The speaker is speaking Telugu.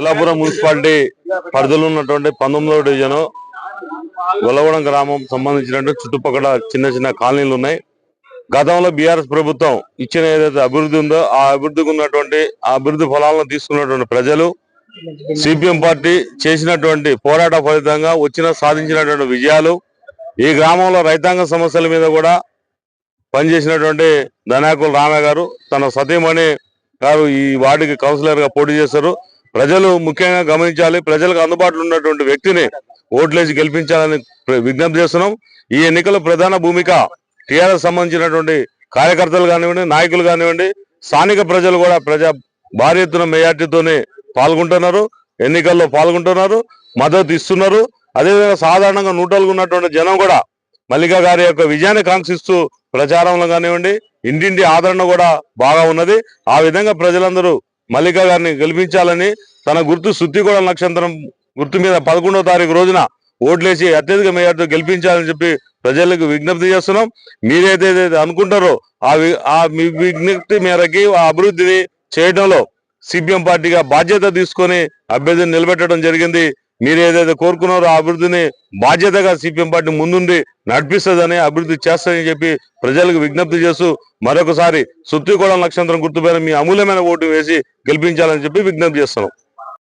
తెల్లాపురం మున్సిపాలిటీ పరిధిలో ఉన్నటువంటి పంతొమ్మిదవ డివిజన్ గొల్లగూడెం గ్రామం సంబంధించినటువంటి చుట్టుపక్కల చిన్న చిన్న కాలనీలు ఉన్నాయి. గతంలో బీఆర్ఎస్ ప్రభుత్వం ఇచ్చిన ఏదైతే అభివృద్ధి ఉందో ఆ అభివృద్ధికి ఉన్నటువంటి ఆ అభివృద్ధి ఫలాలను తీసుకున్నటువంటి ప్రజలు సిపిఎం పార్టీ చేసినటువంటి పోరాట ఫలితంగా వచ్చిన సాధించినటువంటి విజయాలు ఈ గ్రామంలో రైతాంగ సమస్యల మీద కూడా పనిచేసినటువంటి ధనాకుల రామయ్య గారు తన సతీమణి గారు ఈ వార్డుకి కౌన్సిలర్గా పోటీ చేశారు. ప్రజలు ముఖ్యంగా గమనించాలి. ప్రజలకు అందుబాటులో ఉన్నటువంటి వ్యక్తిని ఓట్లేసి గెలిపించాలని ప్ర- విజ్ఞప్తి చేస్తున్నాం. ఈ ఎన్నికల ప్రధాన భూమిక టీఆర్ఎస్ సంబంధించినటువంటి కార్యకర్తలు కానివ్వండి నాయకులు కానివ్వండి స్థానిక ప్రజలు కూడా ప్రజా భారీ ఎత్తున మెజార్టీతోనే పాల్గొంటున్నారు. ఎన్నికల్లో పాల్గొంటున్నారు. మద్దతు ఇస్తున్నారు. అదేవిధంగా సాధారణంగా నూటలుగు ఉన్నటువంటి జనం కూడా మల్లిక గారి యొక్క విజయాన్ని కాంక్షిస్తూ ప్రచారంలో కానివ్వండి ఇంటింటి ఆదరణ కూడా బాగా ఉన్నది. ఆ విధంగా ప్రజలందరూ మల్లిక గారిని గెలిపించాలని తన గుర్తు సుత్తిగూడ నక్షత్రం గుర్తు మీద పదకొండవ తారీఖు రోజున ఓట్లేసి అత్యధిక మేయర్తో గెలిపించాలని చెప్పి ప్రజలకు విజ్ఞప్తి చేస్తున్నాం. మీరైతే అనుకుంటారో ఆ వి- ఆ మీ విజ్ఞప్తి మేరకి ఆ అభివృద్ధిని చేయడంలో సిపిఎం పార్టీగా బాధ్యత తీసుకొని అభ్యర్థిని నిలబెట్టడం జరిగింది. మీరు ఏదైతే కోరుకున్నారో ఆ అభివృద్ధిని బాధ్యతగా సిపిఎం పార్టీ ముందుండి నడిపిస్తుందని అభివృద్ధి చేస్తుందని చెప్పి ప్రజలకు విజ్ఞప్తి చేస్తూ మరొకసారి సుత్తికోళం నక్షత్రం గుర్తుపైన మీ అమూల్యమైన ఓటు వేసి గెలిపించాలని చెప్పి విజ్ఞప్తి చేస్తున్నాం.